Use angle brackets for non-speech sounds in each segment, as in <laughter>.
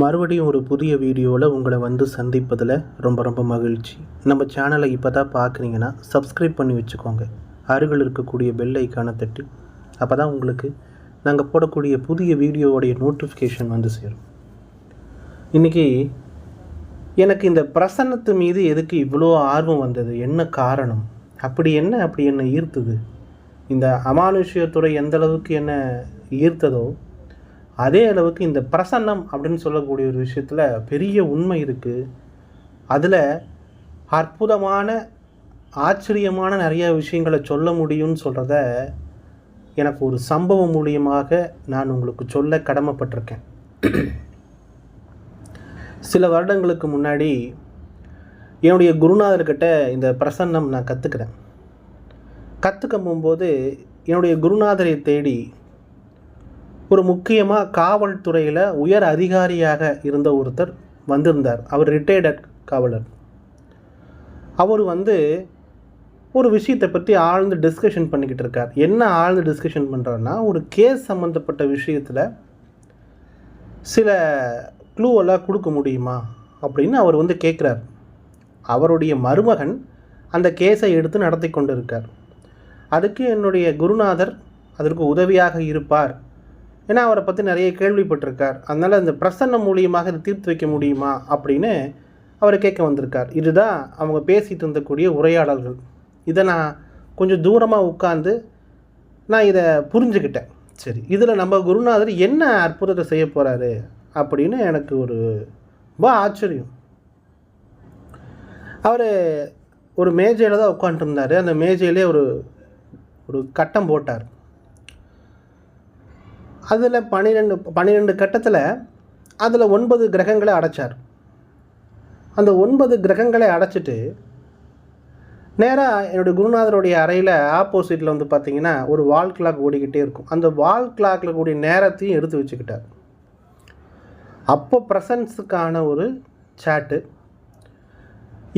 மறுபடியும் ஒரு புதிய வீடியோவில் உங்களை வந்து சந்திப்பதில் ரொம்ப ரொம்ப மகிழ்ச்சி. நம்ம சேனலை இப்போ தான் பார்க்குறீங்கன்னா சப்ஸ்கிரைப் பண்ணி வச்சுக்கோங்க. அருகில் இருக்கக்கூடிய பெல் ஐக்கானை தட்டி அப்போ தான் உங்களுக்கு நாங்கள் போடக்கூடிய புதிய வீடியோவுடைய நோட்டிஃபிகேஷன் வந்து சேரும். இன்றைக்கி எனக்கு இந்த பிரசன்னத்து மீது எதுக்கு இவ்வளோ ஆர்வம் வந்தது? என்ன காரணம்? அப்படி என்ன? அப்படி என்ன ஈர்த்தது? இந்த அமானுஷ்யத்துறை எந்த அளவுக்கு என்ன ஈர்த்ததோ அதே அளவுக்கு இந்த பிரசன்னம் அப்படின்னு சொல்லக்கூடிய ஒரு விஷயத்தில் பெரிய உண்மை இருக்குது அதில் அற்புதமான ஆச்சரியமான நிறைய விஷயங்களை சொல்ல முடியும்னு சொல்கிறத எனக்கு ஒரு சம்பவம் மூலியமாக நான் உங்களுக்கு சொல்ல கடமைப்பட்டிருக்கேன். சில வருடங்களுக்கு முன்னாடி என்னுடைய குருநாதர்கிட்ட இந்த பிரசன்னம் நான் கற்றுக்கிறேன் கற்றுக்க போகும்போது என்னுடைய குருநாதரை தேடி ஒரு முக்கியமாக காவல்துறையில் உயர் அதிகாரியாக இருந்த ஒருத்தர் வந்திருந்தார். அவர் ரிட்டையர்ட் காவலர். அவர் வந்து ஒரு விஷயத்தை பற்றி ஆழ்ந்து டிஸ்கஷன் பண்ணிக்கிட்டு இருக்கார். என்ன ஆழ்ந்து டிஸ்கஷன் பண்ணுறாருன்னா ஒரு கேஸ் சம்மந்தப்பட்ட விஷயத்தில் சில க்ளூவெல்லாம் கொடுக்க முடியுமா அப்படின்னு அவர் வந்து கேட்குறார் அவருடைய மருமகன் அந்த கேஸை எடுத்து நடத்தி கொண்டு இருக்கார் அதுக்கு என்னுடைய குருநாதர் அதற்கு உதவியாக இருப்பார். ஏன்னா அவரை பற்றி நிறைய கேள்விப்பட்டிருக்கார். அதனால் இந்த பிரசன்னம் மூலியமாக இதை தீர்த்து வைக்க முடியுமா அப்படின்னு அவர் கேட்க வந்திருக்கார். இதுதான் அவங்க பேசிகிட்டு இருந்தக்கூடிய உரையாடல்கள். இதை நான் கொஞ்சம் தூரமாக உட்காந்து நான் இதை புரிஞ்சுக்கிட்டேன் சரி இதில் நம்ம குருநாதர் என்ன அற்புதத்தை செய்ய போகிறாரு அப்படின்னு எனக்கு ஒரு ரொம்ப ஆச்சரியம். அவர் ஒரு மேஜையில் தான் உட்காந்துருந்தார் அந்த மேஜையிலே ஒரு ஒரு கட்டம் போட்டார். அதில் பன்னிரெண்டு பன்னிரெண்டு கட்டத்தில் அதில் ஒன்பது கிரகங்களை அடைச்சார். அந்த ஒன்பது கிரகங்களை அடைச்சிட்டு நேராக என்னுடைய குருநாதருடைய அறையில் ஆப்போசிட்டில் வந்து பார்த்தீங்கன்னா ஒரு வால் கிளாக் ஓடிக்கிட்டே இருக்கும். அந்த வால் கிளாக்கில் கூடிய நேரத்தையும் எடுத்து வச்சுக்கிட்டார். அப்போ ப்ரெசன்ஸுக்கான ஒரு சேட்டு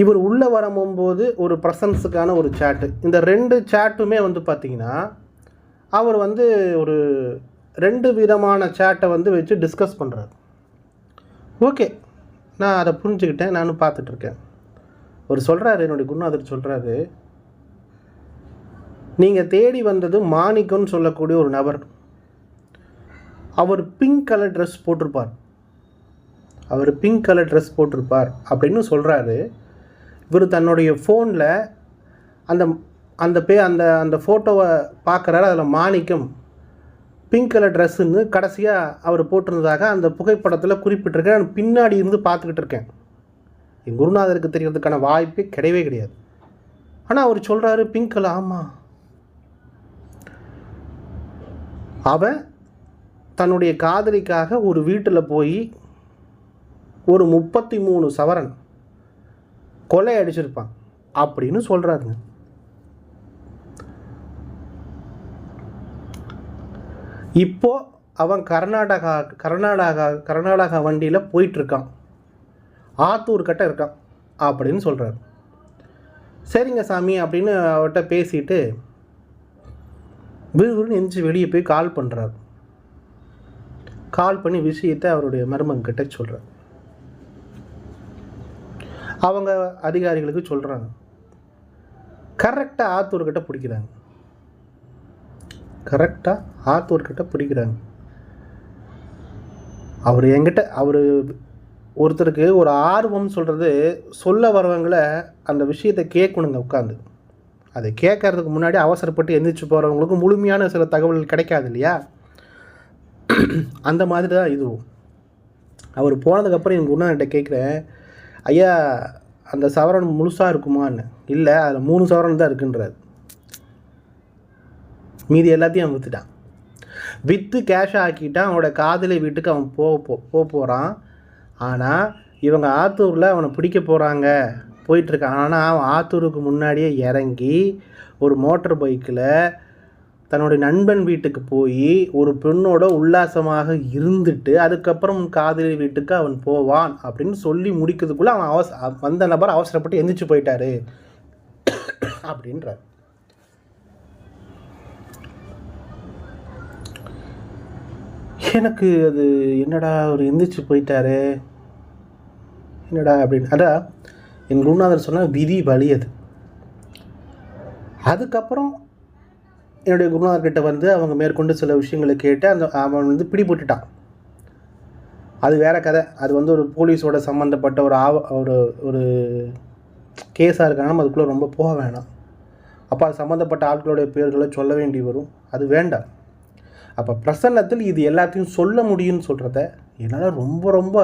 இவர் உள்ளே வரும்போது ஒரு ப்ரெசன்ஸுக்கான ஒரு சேட்டு இந்த ரெண்டு சேட்டுமே வந்து பார்த்திங்கன்னா அவர் வந்து ஒரு ரெண்டு விதமான சேட்டை வந்து வச்சு டிஸ்கஸ் பண்ணுறாரு ஓகே நான் அதை புரிஞ்சுக்கிட்டேன் நானும் பார்த்துட்ருக்கேன் அவர் சொல்கிறாரு என்னுடைய குருநாதர் சொல்கிறாரு நீங்கள் தேடி வந்தது மாணிக்கம்னு சொல்லக்கூடிய ஒரு நபர். அவர் பிங்க் கலர் ட்ரெஸ் போட்டிருப்பார். அவர் பிங்க் கலர் ட்ரெஸ் போட்டிருப்பார். அப்படின்னு சொல்கிறாரு இவர் தன்னுடைய ஃபோனில் அந்த அந்த பே அந்த அந்த ஃபோட்டோவை பார்க்குறாரு அதில் மாணிக்கம். பிங்க் கலர் ட்ரெஸ்ஸுன்னு கடைசியாக அவர் போட்டிருந்ததாக அந்த புகைப்படத்தில் குறிப்பிட்டிருக்கேன் நான் பின்னாடி இருந்து பார்த்துக்கிட்டு இருக்கேன். என் குருநாதருக்கு தெரியறதுக்கான வாய்ப்பே கிடையவே கிடையாது. ஆனால் அவர் சொல்கிறாரு பிங்க் கலர் ஆமாம் அவன் தன்னுடைய காதலிக்காக ஒரு வீட்டில் போய் ஒரு முப்பத்தி மூணு சவரன் கொலை அடிச்சிருப்பான். அப்படின்னு சொல்கிறாருங்க இப்போ அவன் கர்நாடகா கர்நாடகா கர்நாடகா வண்டியில் போயிட்டுருக்கான். ஆத்தூர் கிட்ட இருக்கான் அப்படின்னு சொல்கிறார் சரிங்க சாமி அப்படின்னு அவர்கிட்ட பேசிட்டு விறுவிறுன்னு எந்திரிச்சு வெளியே போய் கால் பண்ணுறார் கால் பண்ணி விஷயத்தை அவருடைய மருமங்கிட்ட சொல்கிறார் அவங்க அதிகாரிகளுக்கு சொல்கிறாங்க கரெக்டாக ஆத்தூர்கிட்ட பிடிக்கிறாங்க. கரெக்டாக ஆத்தூர்கிட்ட பிடிக்கிறாங்க. அவர் என்கிட்ட அவர் ஒருத்தருக்கு ஒரு ஆர்வம் சொல்கிறது சொல்ல வரவங்களை அந்த விஷயத்தை கேட்கணுங்க உட்காந்து அதை கேட்கறதுக்கு முன்னாடி அவசரப்பட்டு எந்திரிச்சு போகிறவங்களுக்கு முழுமையான சில தகவல்கள் கிடைக்காது இல்லையா? அந்த மாதிரி தான் இதுவும். அவர் போனதுக்கப்புறம் எங்கள் குருநாகிட்ட கேட்குறேன் ஐயா அந்த சவரன் முழுசாக இருக்குமான்னு? இல்லை அதில் மூணு சவரன் தான் இருக்குன்றார். மீதி எல்லாத்தையும் அவன் விற்றுட்டான் விற்று கேஷ் ஆக்கிட்டான். அவனோட காதலி வீட்டுக்கு அவன் போக போ போக போகிறான் ஆனால் இவங்க ஆத்தூரில் அவனை பிடிக்க போகிறாங்க போயிட்டுருக்கான். ஆனால் அவன் ஆத்தூருக்கு முன்னாடியே இறங்கி ஒரு மோட்டர் பைக்கில் தன்னுடைய நண்பன் வீட்டுக்கு போய் ஒரு பெண்ணோட உல்லாசமாக இருந்துட்டு அதுக்கப்புறம் காதலி வீட்டுக்கு அவன் போவான் அப்படின்னு சொல்லி முடிக்கிறதுக்குள்ளே அவன் அவச வந்த நபர் அவசரப்பட்டு எந்திரிச்சு போயிட்டாரு. <coughs> அப்படின்றார். எனக்கு அது என்னடா அவர் எந்திரிச்சு போயிட்டாரு. என்னடா அப்படின்னு. அதான் என் குருநாதர் சொன்னால் விதி வழி அது. அதுக்கப்புறம் என்னுடைய குருநாதர்கிட்ட வந்து அவங்க மேற்கொண்டு சில விஷயங்களை கேட்டு அந்த அவன் வந்து பிடிபட்டுட்டான். அது வேற கதை. அது வந்து ஒரு போலீஸோட சம்மந்தப்பட்ட ஒரு ஆவ ஒரு ஒரு கேஸாக இருக்காங்க நம்ம அதுக்குள்ளே ரொம்ப போக வேணாம். அப்போ அது சம்மந்தப்பட்ட ஆட்களுடைய பேர்களை சொல்ல வேண்டி வரும். அது வேண்டாம். அப்போ பிரசன்னத்தில் இது எல்லாத்தையும் சொல்ல முடியும்னு சொல்கிறத என்னால் ரொம்ப ரொம்ப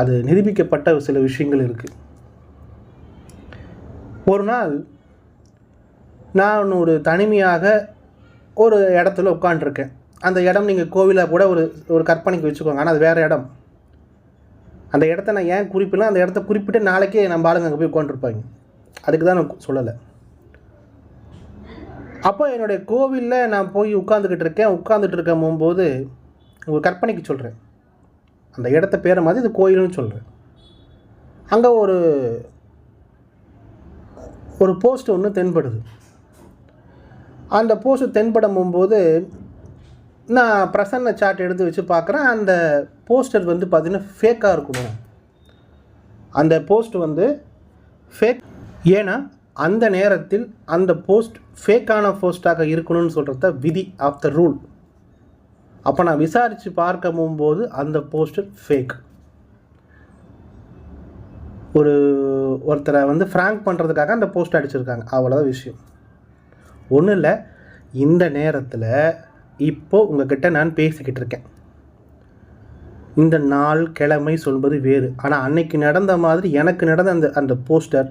அது நிரூபிக்கப்பட்ட சில விஷயங்கள் இருக்குது ஒரு நாள் நான் ஒரு தனிமையாக ஒரு இடத்துல உட்காண்ட்ருக்கேன் அந்த இடம் நீங்கள் கோவிலாக கூட ஒரு ஒரு கற்பனைக்கு வச்சுக்கோங்க. ஆனால் அது வேறு இடம். அந்த இடத்த நான் ஏன் குறிப்பிடலாம் அந்த இடத்த குறிப்பிட்டு நாளைக்கே நம்ம ஆளுங்க அங்கே போய் உட்காந்துருப்பாங்க அதுக்கு தான் நான் சொல்லலை. அப்போ என்னுடைய கோவிலில் நான் போய் உட்காந்துக்கிட்டு இருக்கேன். உட்காந்துட்டு இருக்கும் போகும்போது ஒரு கற்பனைக்கு சொல்கிறேன் அந்த இடத்த பேரை மாதிரி இது கோயில்னு சொல்கிறேன் அங்கே ஒரு ஒரு போஸ்ட் ஒன்று தென்படுது. அந்த போஸ்ட் தென்படும் போது நான் பிரசன்ன சார்ட் எடுத்து வச்சு பார்க்குறேன். அந்த போஸ்டர் வந்து பார்த்திங்கன்னா ஃபேக்காக இருக்கணும் அந்த போஸ்ட் வந்து ஃபேக் ஏன்னா அந்த நேரத்தில் அந்த போஸ்ட் ஃபேக்கான போஸ்ட்டாக இருக்கணும்னு சொல்கிறத விதி ஆஃப் த ரூல் அப்போ நான் விசாரித்து பார்க்க போகும்போது அந்த போஸ்டர் ஃபேக் ஒரு ஒருத்தரை வந்து ஃப்ராங்க் பண்ணுறதுக்காக அந்த போஸ்ட் அடிச்சிருக்காங்க. அவ்வளோதான் விஷயம். ஒன்றும் இல்லை இந்த நேரத்தில் இப்போது உங்ககிட்ட நான் பேசிக்கிட்டு இருக்கேன். இந்த நாள் கிழமை சொல்வது வேறு. ஆனால் அன்னைக்கு நடந்த மாதிரி எனக்கு நடந்த அந்த அந்த போஸ்டர்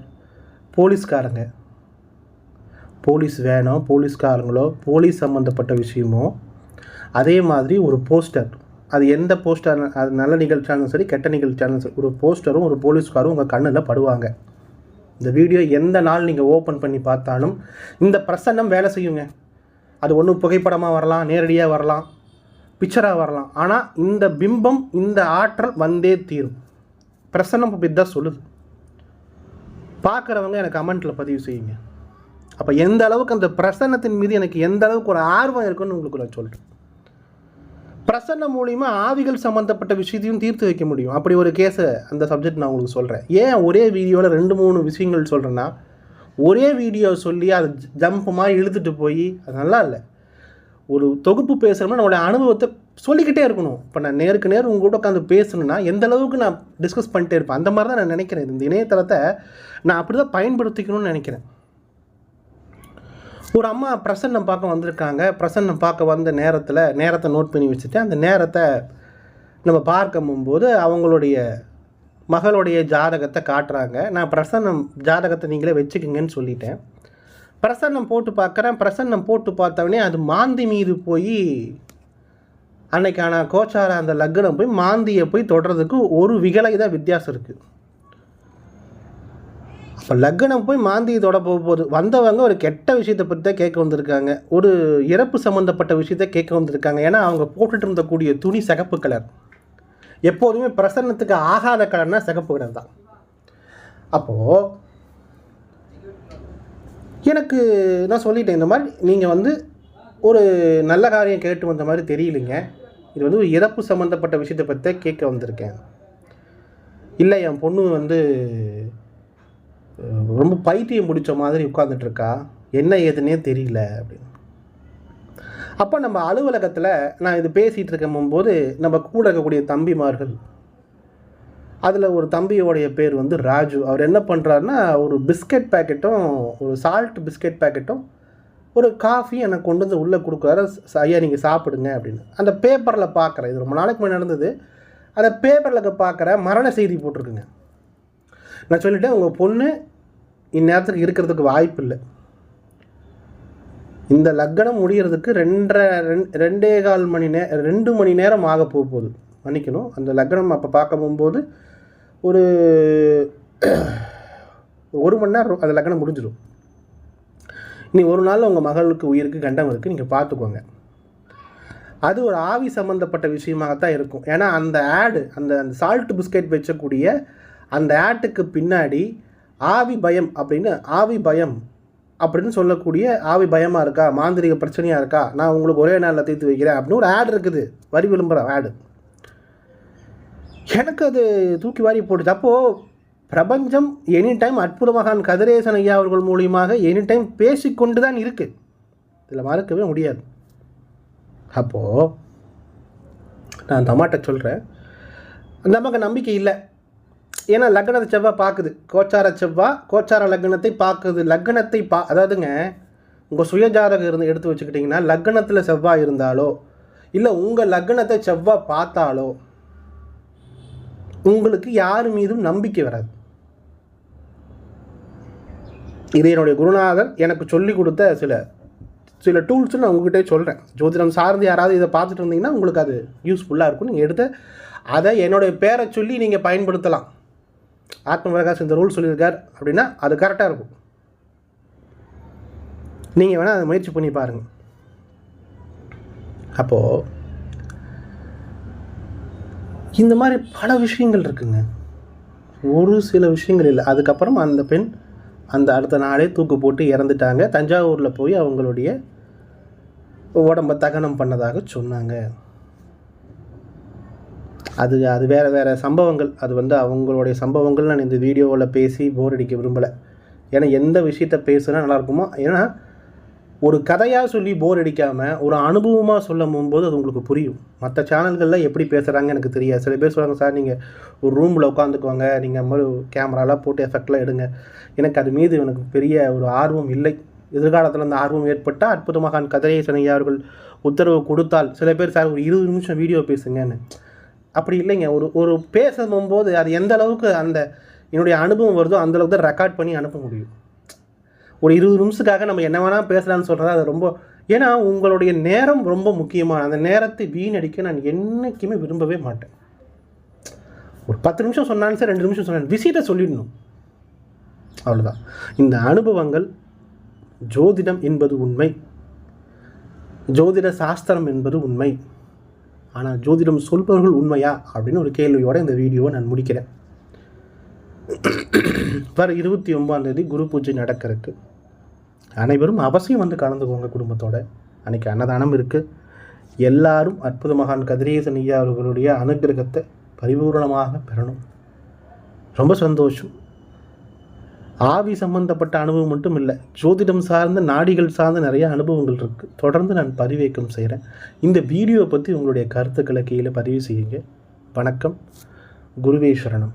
போலீஸ்காரங்க. போலீஸ் வேனோ போலீஸ்காரங்களோ போலீஸ் சம்மந்தப்பட்ட விஷயமோ அதே மாதிரி ஒரு போஸ்டர். அது எந்த போஸ்டர் அது நல்ல நிகழ்ச்சியாலும் சரி கெட்ட நிகழ்ச்சியாலும் சரி ஒரு போஸ்டரும் ஒரு போலீஸ்காரும் உங்கள் கண்ணில் படுவாங்க. இந்த வீடியோ எந்த நாள் நீங்கள் ஓப்பன் பண்ணி பார்த்தாலும் இந்த பிரசன்னம் வேலை செய்யுங்க. அது ஒன்று புகைப்படமாக வரலாம் நேரடியாக வரலாம் பிக்சராக வரலாம். ஆனால் இந்த பிம்பம் இந்த ஆற்றல் வந்தே தீரும். பிரசன்னம் அப்படி தான் சொல்லுது. பார்க்குறவங்க எனக்கு கமெண்ட்டில் பதிவு செய்யுங்க. அப்போ எந்த அளவுக்கு அந்த பிரசன்னத்தின் மீது எனக்கு எந்த அளவுக்கு ஒரு ஆர்வம் இருக்குன்னு உங்களுக்கு நான் சொல்கிறேன் பிரசன்னம் மூலிமா ஆவிகள் சம்மந்தப்பட்ட விஷயத்தையும் தீர்த்து வைக்க முடியும். அப்படி ஒரு கேஸை அந்த சப்ஜெக்ட் நான் உங்களுக்கு சொல்கிறேன் ஏன் ஒரே வீடியோவில் ரெண்டு மூணு விஷயங்கள் சொல்கிறேன்னா ஒரே வீடியோ சொல்லி அதை ஜம்ப் மாதிரி இழுத்துட்டு போய் அது நல்லா இல்லை. ஒரு தொகுப்பு பேசுகிறோம்னா நம்மளுடைய அனுபவத்தை சொல்லிக்கிட்டே இருக்கணும். இப்போ நான் நேருக்கு நேர் உங்க கூட உட்காந்து பேசணுன்னா எந்த அளவுக்கு நான் டிஸ்கஸ் பண்ணிட்டே இருப்பேன். அந்த மாதிரி தான் நான் நினைக்கிறேன். இந்த இணையதளத்தை நான் அப்படி தான் பயன்படுத்திக்கணும்னு நினைக்கிறேன். ஒரு அம்மா பிரசன்னம் பார்க்க வந்திருக்காங்க. பிரசன்னம் பார்க்க வந்த நேரத்தில் நேரத்தை நோட் பண்ணி வச்சுட்டு அந்த நேரத்தை நம்ம பார்க்கும்போது அவங்களுடைய மகளுடைய ஜாதகத்தை காட்டுறாங்க. நான் பிரசன்னம் ஜாதகத்தை நீங்களே வச்சுக்கோங்கன்னு சொல்லிட்டேன். பிரசன்னம் போட்டு பார்க்குறேன். பிரசன்னம் போட்டு பார்த்தவொடனே அது மாந்தி மீது போய் அன்னைக்கான கோச்சார அந்த லக்னம் போய் மாந்தியை போய் தொடுறதுக்கு ஒரு விகலை தான் வித்தியாசம் இருக்குது அப்போ லக்னம் போய் மாந்தியை தொட போக போகுது. வந்தவங்க ஒரு கெட்ட விஷயத்தை பற்றி தான் கேட்க வந்திருக்காங்க. ஒரு இறப்பு சம்மந்தப்பட்ட விஷயத்த கேட்க வந்திருக்காங்க. ஏன்னா அவங்க போட்டுட்டு இருந்தக்கூடிய துணி சிகப்பு கலர். எப்போதுமே பிரசன்னத்துக்கு ஆகாத கலர்னால் சிகப்பு கலர் தான். அப்போது எனக்கு நான் சொல்லிட்டேன் இந்த மாதிரி நீங்கள் வந்து ஒரு நல்ல காரியம் கேட்டு வந்த மாதிரி தெரியலைங்க. இது வந்து ஒரு இறப்பு சம்மந்தப்பட்ட விஷயத்தை பற்றி கேட்க வந்திருக்கேன். இல்லை என் பொண்ணு வந்து ரொம்ப பைத்தியம் பிடிச்ச மாதிரி உட்காந்துட்ருக்கா என்ன ஏதுன்னே தெரியல அப்படின்னு. அப்போ நம்ம அலுவலகத்தில் நான் இது பேசிகிட்டு இருக்கும் போது நம்ம கூட இருக்கக்கூடிய தம்பிமார்கள் அதில் ஒரு தம்பியோடைய பேர் வந்து ராஜு. அவர் என்ன பண்ணுறாருன்னா ஒரு பிஸ்கட் பேக்கெட்டும் ஒரு சால்ட் பிஸ்கட் பேக்கெட்டும் ஒரு காஃபி எனக்கு கொண்டு வந்து உள்ளே கொடுக்குறாரு. ஐயா நீங்கள் சாப்பிடுங்க அப்படின்னு. அந்த பேப்பரில் பார்க்குறேன். இது ரொம்ப நாளைக்கு முன்னாடி நடந்தது. அந்த பேப்பரில் பார்க்குற மரண செய்தி போட்டிருக்குங்க. நான் சொல்லிட்டேன் உங்கள் பொண்ணு இந்நேரத்துக்கு இருக்கிறதுக்கு வாய்ப்பு இல்லை. இந்த லக்னம் முடிகிறதுக்கு ரெண்டரை ரெண் ரெண்டே கால் மணி நே ரெண்டு மணி நேரம் ஆக போக போகுது. மன்னிக்கணும். அந்த லக்னம் அப்போ பார்க்க போகும்போது ஒரு ஒரு மணி நேரம் அந்த லக்னம் முடிஞ்சிடும். இனி ஒரு நாள் உங்கள் மகளுக்கு உயிருக்கு கண்டம் இருக்குது நீங்கள் பார்த்துக்கோங்க அது ஒரு ஆவி சம்மந்தப்பட்ட விஷயமாகத்தான் இருக்கும். ஏன்னா அந்த ஆடு அந்த அந்த சால்ட் பிஸ்கெட் வச்சக்கூடிய அந்த ஆட்டுக்கு பின்னாடி ஆவி பயம் அப்படின்னு ஆவி பயம் அப்படின்னு சொல்லக்கூடிய ஆவி பயமாக இருக்கா? மாந்திரிக பிரச்சனையாக இருக்கா? நான் உங்களுக்கு ஒரே நாளில் தீர்த்து வைக்கிறேன் அப்படின்னு ஒரு ஆட் இருக்குது. வரி விளம்பரம் ஆடு எனக்கு அது தூக்கி வாரி போட்டுச்சு. அப்போது பிரபஞ்சம் எனி டைம் அற்புதமகான் கதிரேசன் ஐயா அவர்கள் மூலியமாக எனி டைம் பேசிக்கொண்டு தான் இருக்குது இதில் மறக்கவே முடியாது. அப்போது நான் அந்த அம்மாட்ட சொல்கிறேன் அந்த அம்மாக்கு நம்பிக்கை இல்லை. ஏன்னா லக்னத்தை செவ்வாய் பார்க்குது. கோச்சார செவ்வாய் கோச்சார லக்னத்தை பார்க்குது. லக்னத்தை பா அதாவதுங்க உங்கள் சுயஜாதகம் இருந்து எடுத்து வச்சுக்கிட்டிங்கன்னா லக்னத்தில் செவ்வாய் இருந்தாலோ இல்லை உங்கள் லக்னத்தை செவ்வாய் பார்த்தாலோ உங்களுக்கு யார் மீதும் நம்பிக்கை வராது. இது என்னுடைய குருநாதர் எனக்கு சொல்லி கொடுத்த சில சில டூல்ஸ் நான் உங்ககிட்டே சொல்கிறேன் ஜோதிடம் சார்ந்து யாராவது இதை பார்த்துட்டு இருந்தீங்கன்னா உங்களுக்கு அது யூஸ்ஃபுல்லாக இருக்கும். நீங்கள் எடுத்து அதை என்னுடைய பேரை சொல்லி நீங்கள் பயன்படுத்தலாம். ஆத்ம பிரகாஷ் இந்த ரூல் சொல்லியிருக்கார் அப்படின்னா அது கரெக்டாக இருக்கும். நீங்கள் வேணால் அதை முயற்சி பண்ணி பாருங்கள் அப்போது இந்த மாதிரி பல விஷயங்கள் இருக்குங்க. ஒரு சில விஷயங்கள் இல்லை. அதுக்கப்புறம் அந்த பெண் அந்த அடுத்த நாளே தூக்கு போட்டு இறந்துட்டாங்க. தஞ்சாவூரில் போய் அவங்களுடைய உடம்ப தகனம் பண்ணதாக சொன்னாங்க. அது அது வேறு வேறு சம்பவங்கள். அது வந்து அவங்களுடைய சம்பவங்கள் நான் இந்த வீடியோவில் பேசி போர் அடிக்க விரும்பலை. ஏன்னா எந்த விஷயத்த பேசுனா நல்லாயிருக்குமோ ஏன்னா ஒரு கதையாக சொல்லி போர் அடிக்காமல் ஒரு அனுபவமாக சொல்லும் போது அது உங்களுக்கு புரியும். மற்ற சேனல்களில் எப்படி பேசுகிறாங்க எனக்கு தெரியாது. சில பேர் சொல்கிறாங்க சார் நீங்கள் ஒரு ரூமில் உட்காந்துக்குவாங்க நீங்கள் மாதிரி கேமராலாம் போட்டு எஃபெக்ட்லாம் எடுங்க. எனக்கு அது மீது எனக்கு பெரிய ஒரு ஆர்வம் இல்லை. எதிர்காலத்தில் அந்த ஆர்வம் ஏற்பட்டால் அற்புதமாக கதிரேசன் கதையை அவர்கள் உத்தரவு கொடுத்தால். சில பேர் சார் ஒரு இருபது நிமிஷம் வீடியோ பேசுங்கன்னு. அப்படி இல்லைங்க. ஒரு ஒரு பேசும்போது அது எந்த அளவுக்கு அந்த என்னுடைய அனுபவம் வருதோ அந்தளவுக்கு தான் ரெக்கார்ட் பண்ணி அனுப்ப முடியும். ஒரு இருபது நிமிஷத்துக்காக நம்ம என்ன வேணால் பேசலாம்னு சொல்கிறது அது ரொம்ப ஏன்னா உங்களுடைய நேரம் ரொம்ப முக்கியமான அந்த நேரத்தை வீணடிக்க நான் என்றைக்குமே விரும்பவே மாட்டேன். ஒரு பத்து நிமிஷம் சொன்னாலும் சார் ரெண்டு நிமிஷம் சொன்னாலும் விசிட்டை சொல்லிடணும். அவ்வளோதான் இந்த அனுபவங்கள் ஜோதிடம் என்பது உண்மை. ஜோதிட சாஸ்திரம் என்பது உண்மை. ஆனால் ஜோதிடம் சொல்பவர்கள் உண்மையா? அப்படின்னு ஒரு கேள்வியோடு இந்த வீடியோவை நான் முடிக்கிறேன். வர இருபத்தி ஒன்பதாம் தேதி குரு பூஜை நடக்கிறதுக்கு அனைவரும் அவசியம் வந்து கலந்துக்கோங்க குடும்பத்தோட. அன்றைக்கி அன்னதானம் இருக்குது எல்லாரும் அற்புத மகான் கதிரேசன் ஐயா அவர்களுடைய அனுகிரகத்தை பரிபூர்ணமாக பெறணும். ரொம்ப சந்தோஷம். ஆவி சம்பந்தப்பட்ட அனுபவம் மட்டும் இல்லை ஜோதிடம் சார்ந்த நாடிகள் சார்ந்த நிறைய அனுபவங்கள் இருக்குது தொடர்ந்து நான் பதிவேக்கம் செய்கிறேன் இந்த வீடியோவை பற்றி உங்களுடைய கருத்துக்களை கீழே பதிவு செய்யுங்க. வணக்கம். குருவேஸ்வரனம்